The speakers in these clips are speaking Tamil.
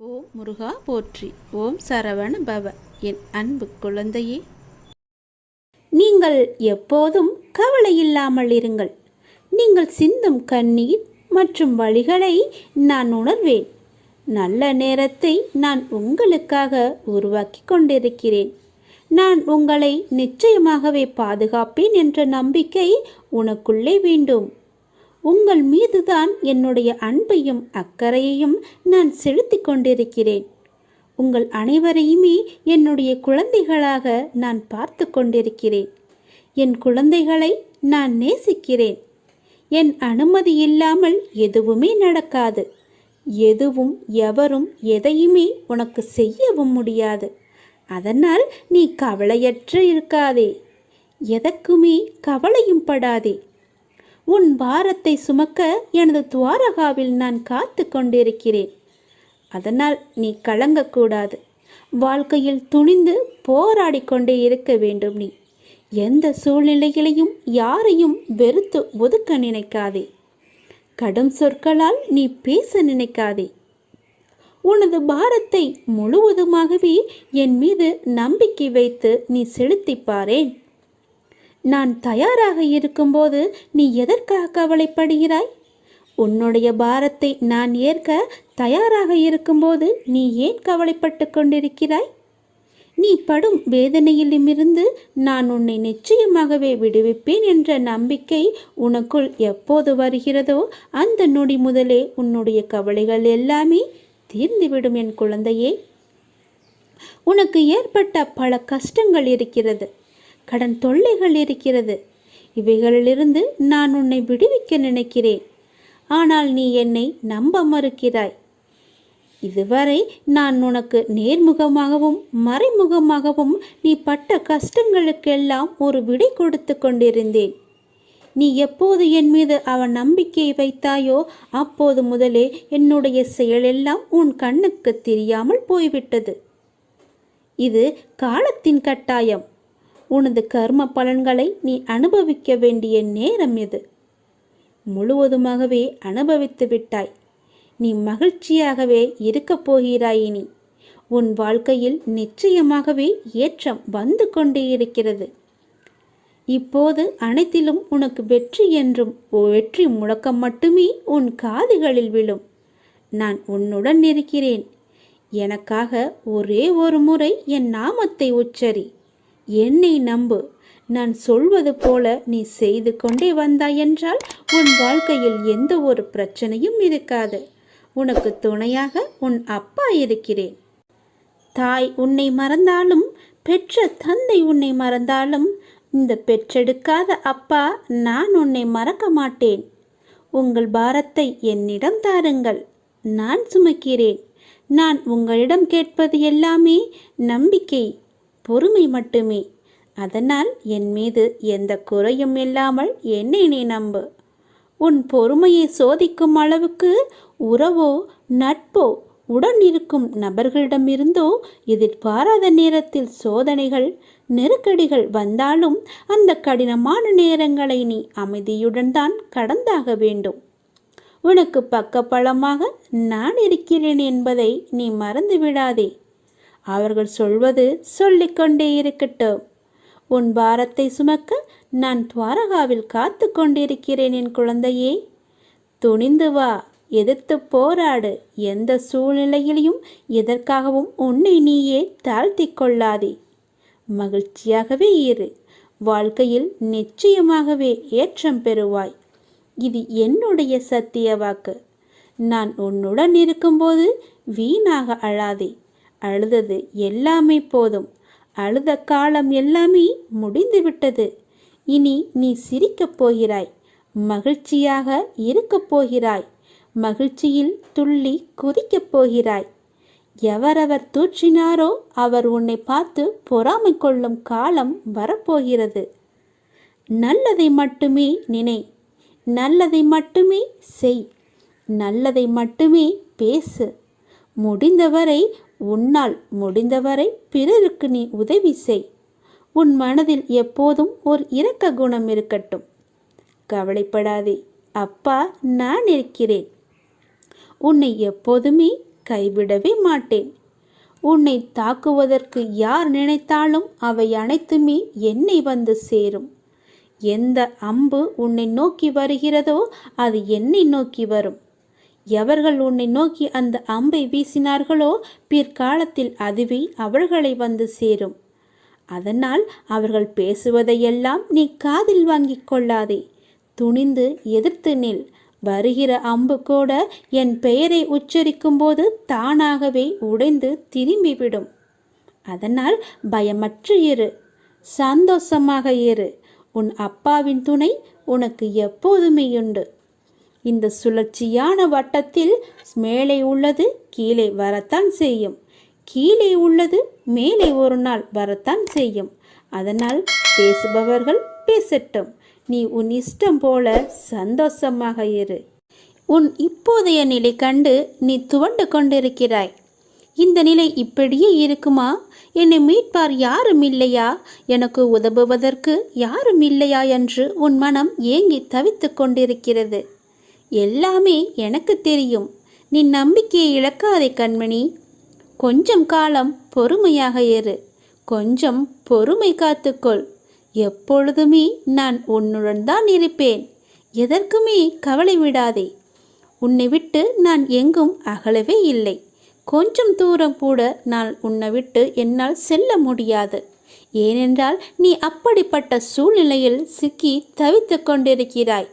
ஓம் முருகா போற்றி. ஓம் சரவண பவ. என் அன்பு குழந்தையே. நீங்கள் எப்போதும் கவலை இல்லாமல் இருங்கள். நீங்கள் சிந்தும் கண்ணீர் மற்றும் வழிகளை நான் உணர்வேன். நல்ல நேரத்தை நான் உங்களுக்காக உருவாக்கி கொண்டிருக்கிறேன். நான் உங்களை நிச்சயமாகவே பாதுகாப்பேன் என்ற நம்பிக்கை உனக்குள்ளே வேண்டும். உங்கள் மீதுதான் என்னுடைய அன்பையும் அக்கறையையும் நான் செலுத்திக் கொண்டிருக்கிறேன். உங்கள் அனைவரையுமே என்னுடைய குழந்தைகளாக நான் பார்த்து கொண்டிருக்கிறேன். என் குழந்தைகளை நான் நேசிக்கிறேன். என் அனுமதி இல்லாமல் எதுவுமே நடக்காது. எதுவும் எவரும் எதையுமே உனக்கு செய்யவும் முடியாது. அதனால் நீ கவலையற்று இருக்காதே. எதற்குமே கவலையும் படாதே. உன் பாரத்தை சுமக்க எனது துவாரகாவில் நான் காத்து கொண்டிருக்கிறேன். அதனால் நீ கலங்கக்கூடாது. வாழ்க்கையில் துணிந்து போராடி கொண்டே இருக்க வேண்டும் நீ. எந்த சூழ்நிலைகளையும் யாரையும் வெறுத்து ஒதுக்க நினைக்காதே. கடும் சொற்களால் நீ பேச நினைக்காதே. உனது பாரத்தை முழுவதுமாகவே என் மீது நம்பிக்கை வைத்து நீ செலுத்திப் பாரேன். நான் தயாராக இருக்கும்போது நீ எதற்காக கவலைப்படுகிறாய்? உன்னுடைய பாரத்தை நான் ஏற்க தயாராக இருக்கும்போது நீ ஏன் கவலைப்பட்டு கொண்டிருக்கிறாய்? நீ படும் வேதனையிலுமிருந்து நான் உன்னை நிச்சயமாகவே விடுவிப்பேன் என்ற நம்பிக்கை உனக்குள் எப்போது வருகிறதோ அந்த நொடி முதலே உன்னுடைய கவலைகள் எல்லாமே தீர்ந்துவிடும் என் குழந்தையே. உனக்கு ஏற்பட்ட பல கஷ்டங்கள் இருக்கிறது. கடன் தொல்லைகள் இருக்கிறது. இவைகளிலிருந்து நான் உன்னை விடுவிக்க நினைக்கிறேன். ஆனால் நீ என்னை நம்ப மறுக்கிறாய். இதுவரை நான் உனக்கு நேர்முகமாகவும் மறைமுகமாகவும் நீ பட்ட கஷ்டங்களுக்கெல்லாம் ஒரு விடை கொடுத்து கொண்டிருந்தேன். நீ எப்போது என் மீது அவன் நம்பிக்கையை வைத்தாயோ அப்போது முதலே என்னுடைய செயலெல்லாம் உன் கண்ணுக்கு தெரியாமல் போய்விட்டது. இது காலத்தின் கட்டாயம். உனது கர்ம பலன்களை நீ அனுபவிக்க வேண்டிய நேரம் இது. முழுவதுமாகவே அனுபவித்து விட்டாய். நீ மகிழ்ச்சியாகவே இருக்கப் போகிறாய் இனி. உன் வாழ்க்கையில் நிச்சயமாகவே ஏற்றம் வந்து கொண்டே இருக்கிறது. இப்போது அனைத்திலும் உனக்கு வெற்றி என்றும் வெற்றி முழக்கம் மட்டுமே உன் காதுகளில் விழும். நான் உன்னுடன் இருக்கிறேன். எனக்காக ஒரே ஒரு முறை என் நாமத்தை உச்சரி. என்னை நம்பு. நான் சொல்வது போல நீ செய்து கொண்டே வந்தாய் என்றால் உன் வாழ்க்கையில் எந்த ஒரு பிரச்சனையும் இருக்காது. உனக்கு துணையாக உன் அப்பா இருக்கிறேன். தாய் உன்னை மறந்தாலும் பெற்ற தந்தை உன்னை மறந்தாலும் இந்த பெற்றெடுக்காத அப்பா நான் உன்னை மறக்க மாட்டேன். உங்கள் பாரத்தை என்னிடம் தாருங்கள். நான் சுமக்கிறேன். நான் உங்களிடம் கேட்பது எல்லாமே நம்பிக்கை. பொறுமை மட்டுமே. அதனால் என் மீது எந்த குறையும் இல்லாமல் என்னை நீ நம்பு. உன் பொறுமையை சோதிக்கும் அளவுக்கு உறவோ நட்போ உடன் இருக்கும் நபர்களிடமிருந்தோ எதிர்பாராத நேரத்தில் சோதனைகள் நெருக்கடிகள் வந்தாலும் அந்த கடினமான நேரங்களை நீ அமைதியுடன் தான் கடந்தாக வேண்டும். உனக்கு பக்கபலமாக நான் இருக்கிறேன் என்பதை நீ மறந்து விடாதே அவர்கள் சொல்வது சொல்லிக்கொண்டே இருக்கட்டும். உன் பாரத்தை சுமக்க நான் துவாரகாவில் காத்து கொண்டிருக்கிறேன் என் குழந்தையே. துணிந்து வா எதிர்த்து போராடு. எந்த சூழ்நிலையிலையும் எதற்காகவும் உன்னை நீயே தாழ்த்தி கொள்ளாதே. மகிழ்ச்சியாகவே இரு. வாழ்க்கையில் நிச்சயமாகவே ஏற்றம் பெறுவாய். இது என்னுடைய சத்திய வாக்கு. நான் உன்னுடன் இருக்கும்போது வீணாக அழாதே. அழுதது எல்லாமே போதும். அழுத காலம் எல்லாமே முடிந்துவிட்டது இனி நீ சிரிக்கப் போகிறாய். மகிழ்ச்சியாக இருக்கப் போகிறாய். மகிழ்ச்சியில் துள்ளி குதிக்கப் போகிறாய். எவரவர் தூற்றினாரோ அவர் உன்னை பார்த்து பொறாமை கொள்ளும் காலம் வரப்போகிறது. நல்லதை மட்டுமே நினை. நல்லதை மட்டுமே செய். நல்லதை மட்டுமே பேசு. முடிந்தவரை உன்னால் முடிந்தவரை பிறருக்கு நீ உதவி செய். உன் மனதில் எப்போதும் ஒரு இரக்க குணம் இருக்கட்டும். கவலைப்படாதே. அப்பா நான் இருக்கிறேன். உன்னை எப்போதுமே கைவிடவே மாட்டேன். உன்னை தாக்குவதற்கு யார் நினைத்தாலும் அவை அனைத்துமே என்னை வந்து சேரும். எந்த அம்பு உன்னை நோக்கி வருகிறதோ அது என்னை நோக்கி வரும். எவர்கள் உன்னை நோக்கி அந்த அம்பை வீசினார்களோ பிற்காலத்தில் அதுவே அவர்களை வந்து சேரும். அதனால் அவர்கள் பேசுவதையெல்லாம் நீ காதில் வாங்கிக் கொள்ளாதே. துணிந்து எதிர்த்து நில். வருகிற அம்பு கூட என் பெயரை உச்சரிக்கும்போது தானாகவே உடைந்து திரும்பிவிடும். அதனால் பயமற்று இரு. சந்தோஷமாக இரு. உன் அப்பாவின் துணை உனக்கு எப்போதுமே உண்டு. இந்த சுழற்சியான வட்டத்தில் மேலே உள்ளது கீழே வரத்தான் செய்யும். கீழே உள்ளது மேலே ஒரு நாள் வரத்தான் செய்யும். அதனால் பேசுபவர்கள் பேசட்டும். நீ உன் இஷ்டம் போல சந்தோஷமாக இரு. உன் இப்போதைய நிலை கண்டு நீ துவண்டு கொண்டிருக்கிறாய். இந்த நிலை இப்படியே இருக்குமா? என்னை மீட்பார் யாரும் இல்லையா? எனக்கு உதவுவதற்கு யாரும் இல்லையா? என்று உன் மனம் ஏங்கி தவித்து கொண்டிருக்கிறது. எல்லாமே எனக்கு தெரியும். நீ நம்பிக்கையை இழக்காதே கண்மணி. கொஞ்சம் காலம் பொறுமையாக இரு. கொஞ்சம் பொறுமை காத்துக்கொள். எப்பொழுதுமே நான் உன்னுடன் தான் இருப்பேன். எதற்குமே கவலை விடாதே. உன்னை விட்டு நான் எங்கும் அகலவே இல்லை. கொஞ்சம் தூரம் கூட நான் உன்னை விட்டு என்னால் செல்ல முடியாது. ஏனென்றால் நீ அப்படிப்பட்ட சூழ்நிலையில் சிக்கி தவித்து கொண்டிருக்கிறாய்.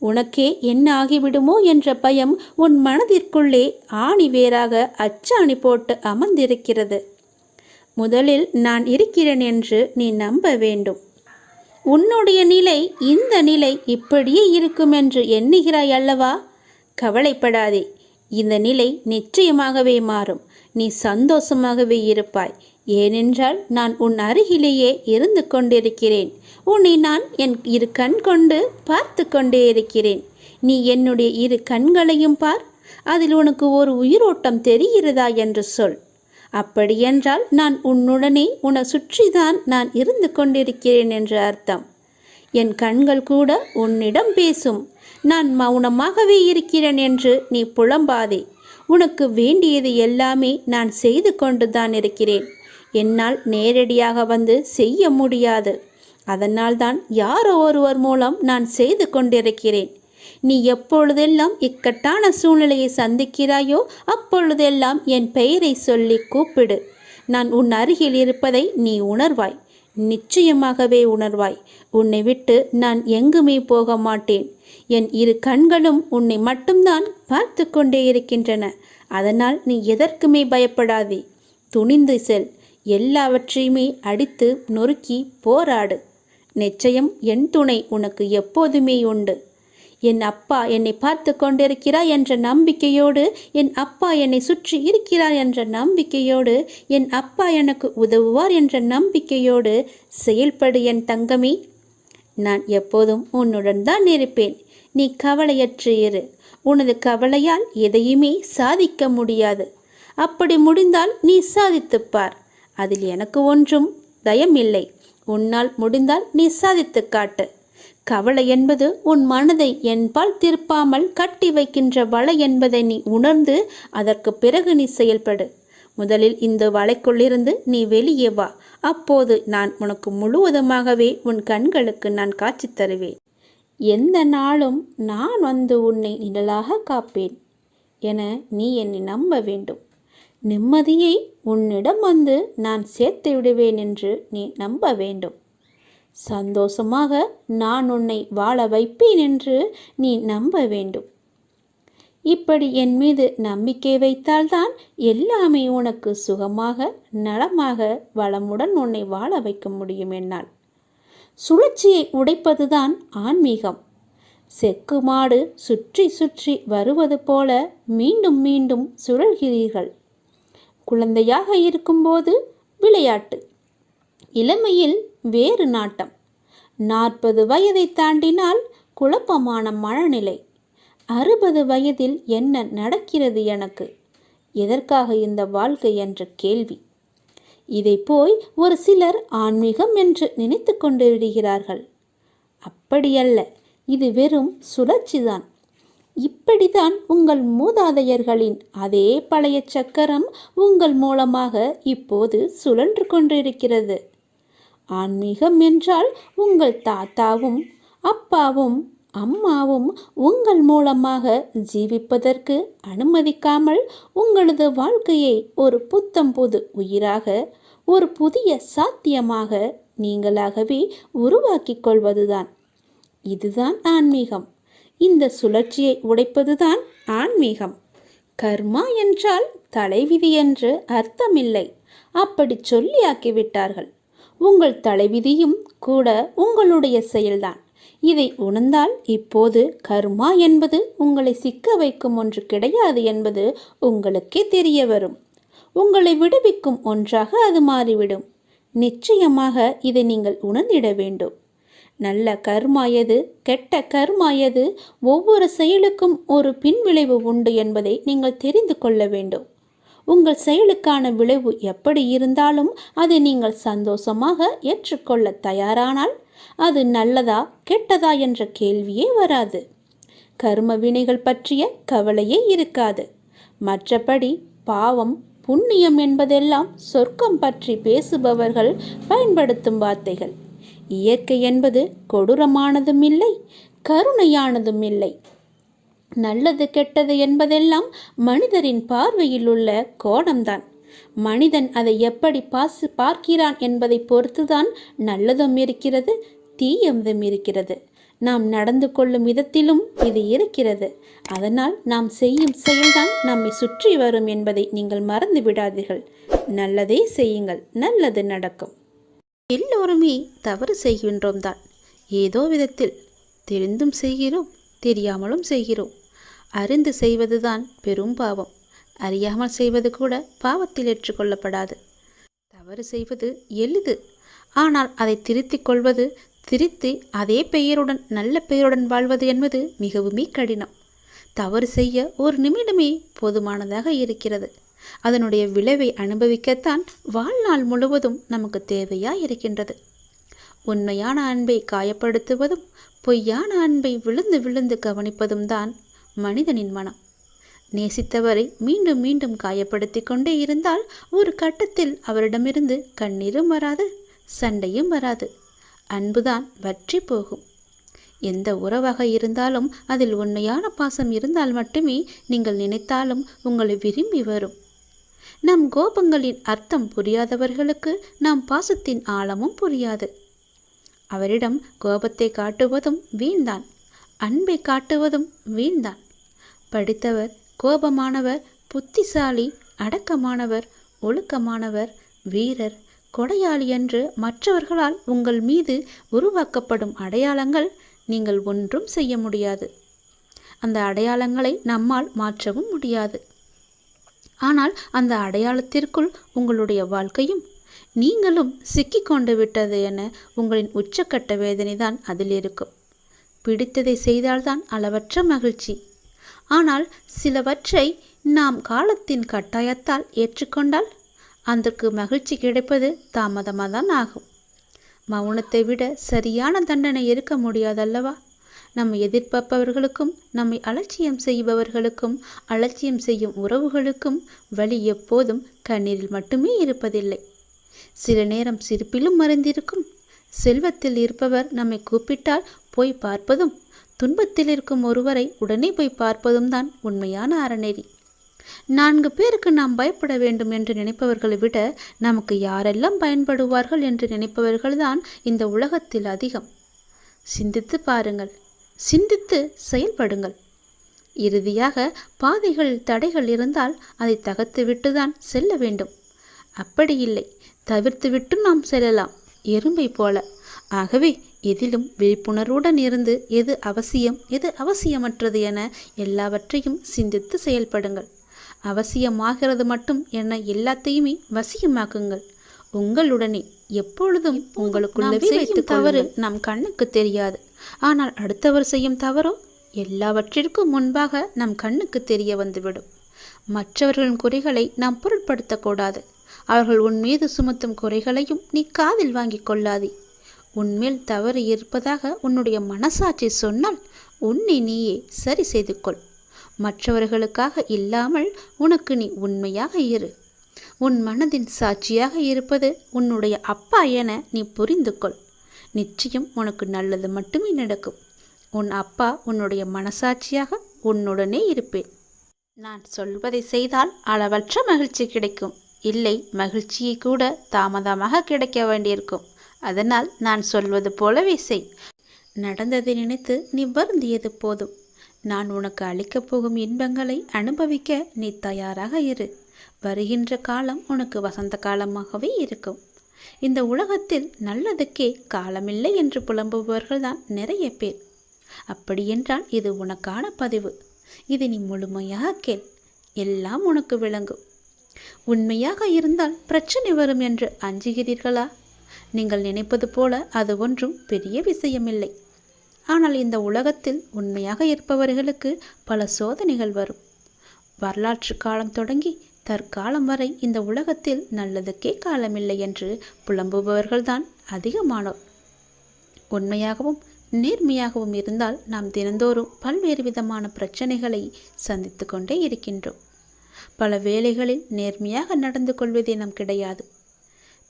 உனக்கே என்ன ஆகிவிடுமோ என்ற பயம் உன் மனதிற்குள்ளே ஆணி வேறாக அச்சாணி போட்டு அமர்ந்திருக்கிறது. முதலில் நான் இருக்கிறேன் என்று நீ நம்ப வேண்டும். உன்னுடைய நிலை இந்த நிலை இப்படியே இருக்கும் என்று எண்ணுகிறாய் அல்லவா? கவலைப்படாதே. இந்த நிலை நிச்சயமாகவே மாறும். நீ சந்தோஷமாகவே இருப்பாய். ஏனென்றால் நான் உன் அருகிலேயே இருந்து கொண்டிருக்கிறேன். உன்னை நான் என் இரு கண் கொண்டு பார்த்து கொண்டே இருக்கிறேன். நீ என்னுடைய இரு கண்களையும் பார். அதில் உனக்கு ஒரு உயிரோட்டம் தெரிகிறதா என்று சொல். அப்படியென்றால் நான் உன்னுடனே உன்னை சுற்றிதான் நான் இருந்து கொண்டிருக்கிறேன் என்று அர்த்தம். என் கண்கள் கூட உன்னிடம் பேசும். நான் மௌனமாகவே இருக்கிறேன் என்று நீ புலம்பாதே. உனக்கு வேண்டியது எல்லாமே நான் செய்து கொண்டுதான் இருக்கிறேன். என்னால் நேரடியாக வந்து செய்ய முடியாது. அதனால்தான் யாரோ ஒருவர் மூலம் நான் செய்து கொண்டிருக்கிறேன். நீ எப்பொழுதெல்லாம் இக்கட்டான சூழ்நிலையை சந்திக்கிறாயோ அப்பொழுதெல்லாம் என் பெயரை சொல்லி கூப்பிடு. நான் உன் அருகில் இருப்பதை நீ உணர்வாய். நிச்சயமாகவே உணர்வாய். உன்னை விட்டு நான் எங்குமே போக மாட்டேன். என் இரு கண்களும் உன்னை மட்டும்தான் பார்த்து கொண்டே இருக்கின்றன. அதனால் நீ எதற்குமே பயப்படாதே. துணிந்து செல். எல்லாவற்றையுமே அடித்து நொறுக்கி போராடு. நிச்சயம் என் துணை உனக்கு எப்போதுமே உண்டு. என் அப்பா என்னை பார்த்து கொண்டிருக்கிறார் என்ற நம்பிக்கையோடு என் அப்பா என்னை சுற்றி இருக்கிறார் என்ற நம்பிக்கையோடு என் அப்பா எனக்கு உதவுவார் என்ற நம்பிக்கையோடு செயல்படு என் தங்கமே. நான் எப்போதும் உன்னுடன் தான் இருப்பேன். நீ கவலையற்று இரு. உனது கவலையால் எதையுமே சாதிக்க முடியாது. அப்படி முடிந்தால் நீ சாதித்துப்பார். அதில் எனக்கு ஒன்றும் தயமில்லை உன்னால் முடிந்தால் நீ சாதித்துக் காட்டு. கவலை என்பது உன் மனதை என்பால் திருப்பாமல் கட்டி வைக்கின்ற வலை என்பதை நீ உணர்ந்து அதற்கு பிறகு நீ செயல்படு. முதலில் இந்த வலைக்குள்ளிருந்து நீ வெளியே வா. அப்போது நான் உனக்கு முழுவதுமாகவே உன் கண்களுக்கு நான் காட்சி தருவேன். எந்த நாளும் நான் வந்து உன்னை நிழலாக காப்பேன் என நீ என்னை நம்ப வேண்டும். நிம்மதியை உன்னிடம் வந்து நான் சேர்த்து விடுவேன் என்று நீ நம்ப வேண்டும். சந்தோஷமாக நான் உன்னை வாழ வைப்பேன் என்று நீ நம்ப வேண்டும். இப்படி என் மீது நம்பிக்கை வைத்தால்தான் எல்லாமே உனக்கு சுகமாக நலமாக வளமுடன் உன்னை வாழ வைக்க முடியும் என்னால். சுழற்சியை உடைப்பதுதான் ஆன்மீகம். செக்கு மாடு சுற்றி சுற்றி வருவது போல மீண்டும் மீண்டும் சுழல்கிறீர்கள். குழந்தையாக இருக்கும்போது விளையாட்டு. இளமையில் வேறு நாட்டம். நாற்பது வயதை தாண்டினால் குழப்பமான மனநிலை. அறுபது வயதில் என்ன நடக்கிறது எனக்கு? எதற்காக இந்த வாழ்க்கை என்ற கேள்வி. இதை போய் ஒரு சிலர் ஆன்மீகம் என்று நினைத்து கொண்டு விடுகிறார்கள். அப்படியல்ல இது வெறும் சுழற்சிதான். இப்படிதான் உங்கள் மூதாதையர்களின் அதே பழைய சக்கரம் உங்கள் மூலமாக இப்போது சுழன்று கொண்டிருக்கிறது. ஆன்மீகம் என்றால் உங்கள் தாத்தாவும் அப்பாவும் அம்மாவும் உங்கள் மூலமாக ஜீவிப்பதற்கு அனுமதிக்காமல் உங்களது வாழ்க்கையை ஒரு புத்தம் புது உயிராக ஒரு புதிய சாத்தியமாக நீங்களாகவே உருவாக்கிக் கொள்வதுதான். இதுதான் ஆன்மீகம். இந்த சுழற்சியை உடைப்பதுதான் ஆன்மீகம். கர்மா என்றால் தலைவிதி என்று அர்த்தமில்லை. அப்படி சொல்லியாக்கிவிட்டார்கள். உங்கள் தலைவிதியும் கூட உங்களுடைய செயல்தான். இதை உணர்ந்தால் இப்போது கர்மா என்பது உங்களை சிக்க வைக்கும் ஒன்று கிடையாது என்பது உங்களுக்கே தெரிய வரும். உங்களை விடுவிக்கும் ஒன்றாக அது மாறிவிடும். நிச்சயமாக இதை நீங்கள் உணர்ந்திட வேண்டும். நல்ல கர்மா எது கெட்ட கர்மா எது ஒவ்வொரு செயலுக்கும் ஒரு பின்விளைவு உண்டு என்பதை நீங்கள் தெரிந்து கொள்ள வேண்டும். உங்கள் செயலுக்கான விளைவு எப்படி இருந்தாலும் அதை நீங்கள் சந்தோஷமாக ஏற்றுக்கொள்ள தயாரானால் அது நல்லதா கெட்டதா என்ற கேள்வியே வராது. கர்ம வினைகள் பற்றிய கவலையே இருக்காது. மற்றபடி பாவம் புண்ணியம் என்பதெல்லாம் சொர்க்கம் பற்றி பேசுபவர்கள் பயன்படுத்தும் வார்த்தைகள். இயற்கை என்பது கொடூரமானதும் இல்லை கருணையானதும் இல்லை நல்லது கெட்டது என்பதெல்லாம் மனிதரின் பார்வையில் உள்ள கோணம்தான். மனிதன் அதை எப்படி பாசு பார்க்கிறான் என்பதை பொறுத்துதான் நல்லதும் இருக்கிறது தீயதும் இருக்கிறது. நாம் நடந்து கொள்ளும் விதத்திலும் இது இருக்கிறது. அதனால் நாம் செய்யும் செயல்தான் நம்மை சுற்றி வரும் என்பதை நீங்கள் மறந்து விடாதீர்கள். நல்லதே செய்யுங்கள். நல்லது நடக்கும். எல்லோருமே தவறு செய்கின்றோம் தான் ஏதோ விதத்தில் தெரிந்தும் செய்கிறோம் தெரியாமலும் செய்கிறோம். அறிந்து செய்வதுதான் பெரும் பாவம். அறியாமல் செய்வது கூட பாவத்தில் ஏற்றுக்கொள்ளப்படாது. தவறு செய்வது எளிது. ஆனால் அதை திருத்திக் கொள்வது திருத்தி அதே பெயருடன் நல்ல பெயருடன் வாழ்வது என்பது மிகவுமே கடினம். தவறு செய்ய ஒரு நிமிடமே போதுமானதாக இருக்கிறது. அதனுடைய விளைவை அனுபவிக்கத்தான் வாழ்நாள் முழுவதும் நமக்கு தேவையா இருக்கின்றது உண்மையான அன்பை காயப்படுத்துவதும் பொய்யான அன்பை விழுந்து விழுந்து கவனிப்பதும் தான் மனிதனின் மனம். நேசித்தவரை மீண்டும் மீண்டும் காயப்படுத்தி கொண்டே இருந்தால் ஒரு கட்டத்தில் அவரிடமிருந்து கண்ணீரும் வராது சண்டையும் வராது. அன்புதான் வற்றி போகும். எந்த உறவாக இருந்தாலும் அதில் உண்மையான பாசம் இருந்தால் மட்டுமே நீங்கள் நினைத்தாலும் உங்களை விரும்பி வரும். நம் கோபங்களின் அர்த்தம் புரியாதவர்களுக்கு நம் பாசத்தின் ஆழமும் புரியாது. அவரிடம் கோபத்தை காட்டுவதும் வீண்தான். அன்பை காட்டுவதும் வீண்தான். படித்தவர் கோபமானவர் புத்திசாலி அடக்கமானவர் ஒழுக்கமானவர் வீரர் கொடையாளி என்று மற்றவர்களால் உங்கள் மீது உருவாக்கப்படும் அடையாளங்கள் நீங்கள் ஒன்றும் செய்ய முடியாது. அந்த அடையாளங்களை நம்மால் மாற்றவும் முடியாது. ஆனால் அந்த அடையாளத்திற்குள் உங்களுடைய வாழ்க்கையும் நீங்களும் சிக்கிக்கொண்டு விட்டது என உங்களின் உச்சக்கட்ட வேதனை தான் அதில் இருக்கும். பிடித்ததை செய்தால்தான் அளவற்ற மகிழ்ச்சி. ஆனால் சிலவற்றை நாம் காலத்தின் கட்டாயத்தால் ஏற்றுக்கொண்டால் அதற்கு மகிழ்ச்சி கிடைப்பது தாமதமாக தான் ஆகும். மௌனத்தை விட சரியான தண்டனை இருக்க முடியாதல்லவா? நம்மை எதிர்பார்ப்பவர்களுக்கும் நம்மை அலட்சியம் செய்பவர்களுக்கும் அலட்சியம் செய்யும் உறவுகளுக்கும் வழி எப்போதும் கண்ணீரில் மட்டுமே இருப்பதில்லை. சில நேரம் சிரிப்பிலும் மறைந்திருக்கும். செல்வத்தில் இருப்பவர் நம்மை கூப்பிட்டால் போய் பார்ப்பதும் துன்பத்தில் இருக்கும் ஒருவரை உடனே போய் பார்ப்பதும் தான் உண்மையான அறநெறி. நான்கு பேருக்கு நாம் பயப்பட வேண்டும் என்று நினைப்பவர்களை விட நமக்கு யாரெல்லாம் பயன்படுவார்கள் என்று நினைப்பவர்கள்தான் இந்த உலகத்தில் அதிகம். சிந்தித்து பாருங்கள். சிந்தித்து செயல்படுங்கள். இறுதியாக பாதைகளில் தடைகள் இருந்தால் அதை தகர்த்து தான் செல்ல வேண்டும். அப்படி இல்லை. தவிர்த்துவிட்டு நாம் செல்லலாம். எறும்பை போல. ஆகவே எதிலும் விழிப்புணர்வுடன் இருந்து எது அவசியம் எது அவசியமற்றது என எல்லாவற்றையும் சிந்தித்து செயல்படுங்கள். அவசியமாகிறது மட்டும் என எல்லாத்தையுமே வசியமாக்குங்கள். உங்களுடனே எப்பொழுதும் உங்களுக்குள்ளவே தவறு நம் கண்ணுக்கு தெரியாது. ஆனால் அடுத்தவர் செய்யும் தவறோ எல்லாவற்றிற்கும் முன்பாக நம் கண்ணுக்கு தெரிய வந்துவிடும். மற்றவர்களின் குறைகளை நாம் பொருட்படுத்தக்கூடாது அவர்கள் உன் மீது சுமத்தும் குறைகளையும் நீ காதில் வாங்கிக் கொள்ளாதே. உன்மேல் தவறு இருப்பதாக உன்னுடைய மனசாட்சி சொன்னால் உன்னை நீயே சரி செய்து கொள் மற்றவர்களுக்காக இல்லாமல் உனக்கு நீ உண்மையாக இரு. உன் மனதின் சாட்சியாக இருப்பது உன்னுடைய அப்பா என நீ புரிந்து கொள் நிச்சயம் உனக்கு நல்லது மட்டுமே நடக்கும். உன் அப்பா உன்னுடைய மனசாட்சியாக உன்னுடனே இருப்பேன். நான் சொல்வதை செய்தால் அளவற்ற மகிழ்ச்சி கிடைக்கும். இல்லை மகிழ்ச்சியை கூட தாமதமாக கிடைக்க வேண்டியிருக்கும். அதனால் நான் சொல்வது போலவே செய். நடந்ததை நினைத்து நீ வருந்தியது போதும். நான் உனக்கு அளிக்கப் போகும் இன்பங்களை அனுபவிக்க நீ தயாராக இரு. வருகின்ற காலம் உனக்கு வசந்த காலமாகவே இருக்கும். இந்த உலகத்தில் நல்லதுக்கே காலமில்லை என்று புலம்புபவர்கள் தான் நிறைய பேர். அப்படியென்றால் இது உனக்கான பதிவு. இது நீ முழுமையாக கேள். எல்லாம் உனக்கு விளங்கும். உண்மையாக இருந்தால் பிரச்சனை வரும் என்று அஞ்சுகிறீர்களா? நீங்கள் நினைப்பது போல அது ஒன்றும் பெரிய விஷயமில்லை. ஆனால் இந்த உலகத்தில் உண்மையாக இருப்பவர்களுக்கு பல சோதனைகள் வரும். வரலாற்று காலம் தொடங்கி தற்காலம் வரை இந்த உலகத்தில் நல்லதுக்கே காலமில்லை என்று புலம்புபவர்கள்தான் அதிகமானோர். உண்மையாகவும் நேர்மையாகவும் இருந்தால் நாம் தினந்தோறும் பல்வேறு விதமான பிரச்சனைகளை சந்தித்து கொண்டே இருக்கின்றோம். பல வேளைகளில் நேர்மையாக நடந்து கொள்வதே நம் கிடையாது.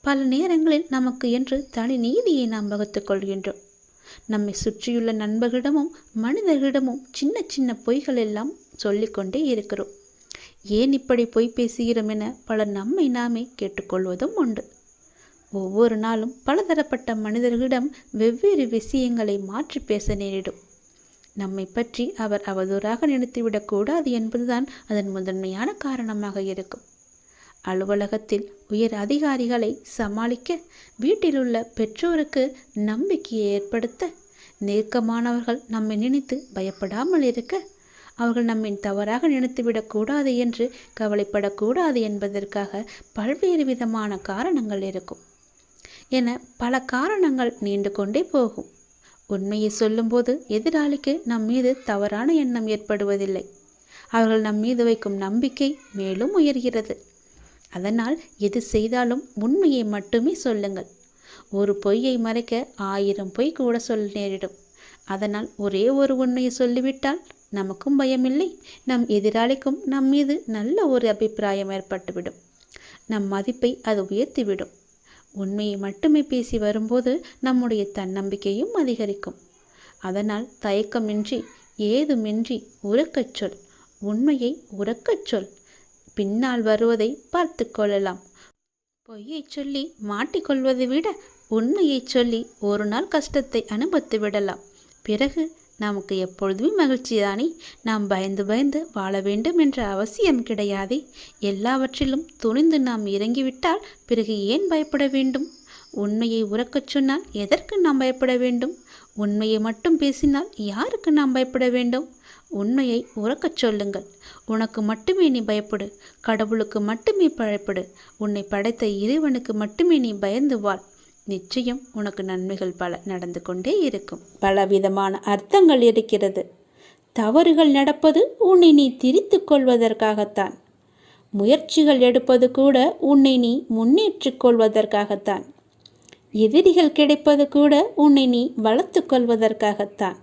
பல நேரங்களில் நமக்கு என்று தனி நீதியை நாம் வகுத்து கொள்கின்றோம். நம்மை சுற்றியுள்ள நண்பர்களிடமும் மனிதர்களிடமும் சின்ன சின்ன பொய்கள் எல்லாம் சொல்லிக்கொண்டே இருக்கிறோம். ஏன் இப்படி பொய் பேசுகிறோம் என பலர் நம்மை நாமே கேட்டுக்கொள்வதும் உண்டு. ஒவ்வொரு நாளும் பலதரப்பட்ட மனிதர்களிடம் வெவ்வேறு விஷயங்களை மாற்றி பேச நேரிடும். நம்மை பற்றி அவர் அவதூறாக நினைத்துவிடக்கூடாது என்பதுதான் அதன் முதன்மையான காரணமாக இருக்கும். அலுவலகத்தில் உயர் அதிகாரிகளை சமாளிக்க வீட்டிலுள்ள பெற்றோருக்கு நம்பிக்கையை ஏற்படுத்த நெருக்கமானவர்கள் நம்மை நினைத்து பயப்படாமல் இருக்க அவர்கள் நம்மை தவறாக நினைத்துவிடக்கூடாது என்று கவலைப்படக்கூடாது என்பதற்காக பல்வேறு விதமான காரணங்கள் இருக்கும். என பல காரணங்கள் நீண்டு கொண்டே போகும். உண்மையை சொல்லும்போது எதிராளிக்கு நம் மீது தவறான எண்ணம் ஏற்படுவதில்லை. அவர்கள் நம் மீது வைக்கும் நம்பிக்கை மேலும் உயர்கிறது. அதனால் எது செய்தாலும் உண்மையை மட்டுமே சொல்லுங்கள். ஒரு பொய்யை மறைக்க ஆயிரம் பொய் கூட சொல்ல நேரிடும். அதனால் ஒரே ஒரு உண்மையை சொல்லிவிட்டால் நமக்கும் பயமில்லை. நம் எதிராளிக்கும் நம் மீது நல்ல ஒரு அபிப்பிராயம் ஏற்பட்டுவிடும். நம் மதிப்பை அது உயர்த்திவிடும். உண்மையை மட்டுமே பேசி வரும்போது நம்முடைய தன்னம்பிக்கையும் அதிகரிக்கும். அதனால் தயக்கமின்றி ஏதுமின்றி உறக்கச் சொல். உண்மையை உறக்கச் சொல். பின்னால் வருவதை பார்த்து கொள்ளலாம். பொய்யை சொல்லி மாட்டிக்கொள்வதை விட உண்மையை சொல்லி ஒரு நாள் கஷ்டத்தை அனுபவித்து விடலாம். பிறகு நமக்கு எப்பொழுதுமே மகிழ்ச்சிதானே? நாம் பயந்து பயந்து வாழ வேண்டும் என்ற அவசியம் கிடையாதே. எல்லாவற்றிலும் துணிந்து நாம் இறங்கிவிட்டால் பிறகு ஏன் பயப்பட வேண்டும்? உண்மையை உறக்கச் சொன்னால் எதற்கு நாம் பயப்பட வேண்டும்? உண்மையை மட்டும் பேசினால் யாருக்கு நாம் பயப்பட வேண்டும்? உண்மையை உறக்கச் சொல்லுங்கள். உனக்கு மட்டுமே நீ பயப்படு. கடவுளுக்கு மட்டுமே பயப்படு. உன்னை படைத்த இறைவனுக்கு மட்டுமே நீ பயந்து வாழ். நிச்சயம் உனக்கு நன்மைகள் பல நடந்து கொண்டே இருக்கும். பலவிதமான அர்த்தங்கள் இருக்கிறது. தவறுகள் நடப்பது உன்னை நீ திரித்து கொள்வதற்காகத்தான். முயற்சிகள் எடுப்பது கூட உன்னை நீ முன்னேற்றிக் கொள்வதற்காகத்தான். எதிரிகள் கிடைப்பது கூட உன்னை நீ வளர்த்து கொள்வதற்காகத்தான்.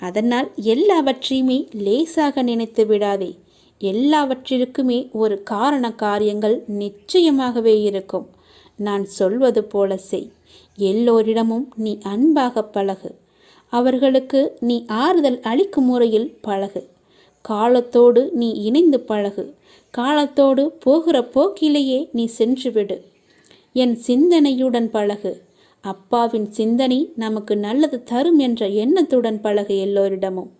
அதனால் எல்லாவற்றையுமே லேசாக நினைத்து விடாதே. எல்லாவற்றிற்குமே ஒரு காரண காரியங்கள் நிச்சயமாகவே இருக்கும். நான் சொல்வது போல செய். எல்லோரிடமும் நீ அன்பாக பழகு. அவர்களுக்கு நீ ஆறுதல் அளிக்கும் முறையில் பழகு. காலத்தோடு நீ இணைந்து பழகு. காலத்தோடு போகிற போக்கிலேயே நீ சென்றுவிடு என் சிந்தனையுடன் பழகு. அப்பாவின் சிந்தனை நமக்கு நல்லது தரும் என்ற எண்ணத்துடன் பழகு எல்லோரிடமும்.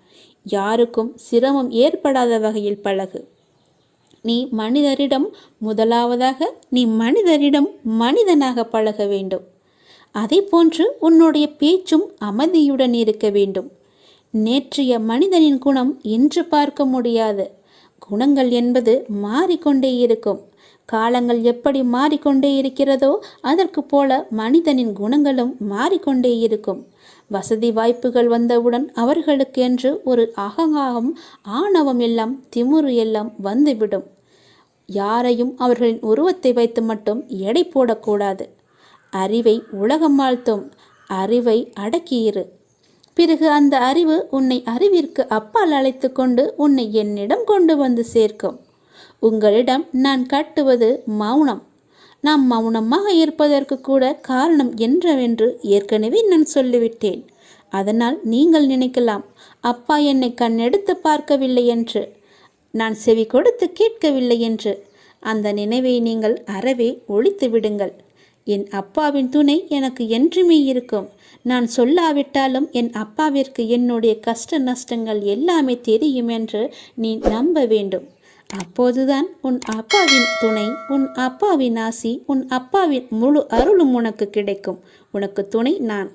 யாருக்கும் சிரமம் ஏற்படாத வகையில் பழகு. நீ மனிதரிடம் முதலாவதாக நீ மனிதரிடம் மனிதனாக பழக வேண்டும். அதே போன்று உன்னுடைய பேச்சும் அமைதியுடன் இருக்க வேண்டும். நேற்றைய மனிதனின் குணம் இன்று பார்க்க முடியாது. குணங்கள் என்பது மாறிக்கொண்டே இருக்கும். காலங்கள் எப்படி மாறிக்கொண்டே இருக்கிறதோ அதற்கு போல மனிதனின் குணங்களும் மாறிக்கொண்டே இருக்கும். வசதி வாய்ப்புகள் வந்தவுடன் அவர்களுக்கு என்று ஒரு அகங்காரம் ஆணவம் எல்லாம் திமுறு எல்லாம் வந்துவிடும். யாரையும் அவர்களின் உருவத்தை வைத்து மட்டும் எடை போடக்கூடாது. அறிவை உலகம் வாழ்த்தும் அறிவை அடக்கியிரு பிறகு அந்த அறிவு உன்னை அறிவிற்கு அப்பால் அழைத்து கொண்டு உன்னை என்னிடம் கொண்டு வந்து சேர்க்கும். உங்களிடம் நான் காட்டுவது மௌனம். நாம் மௌனமாக இருப்பதற்கு கூட காரணம் என்றவென்று ஏற்கனவே நான் சொல்லிவிட்டேன். அதனால் நீங்கள் நினைக்கலாம் அப்பா என்னை கண்ணெடுத்து பார்க்கவில்லை என்று நான் செவி கொடுத்து கேட்கவில்லை என்று. அந்த நினைவை நீங்கள் அறவே ஒழித்து விடுங்கள். என் அப்பாவின் துணை எனக்கு என்றுமே இருக்கும். நான் சொல்லாவிட்டாலும் என் அப்பாவிற்கு என்னுடைய கஷ்ட நஷ்டங்கள் எல்லாமே தெரியும் என்று நீ நம்ப வேண்டும். அப்போதுதான் உன் அப்பாவின் துணை உன் அப்பாவின் ஆசி உன் அப்பாவின் முழு அருளும் உனக்கு கிடைக்கும். உனக்கு துணை நான்.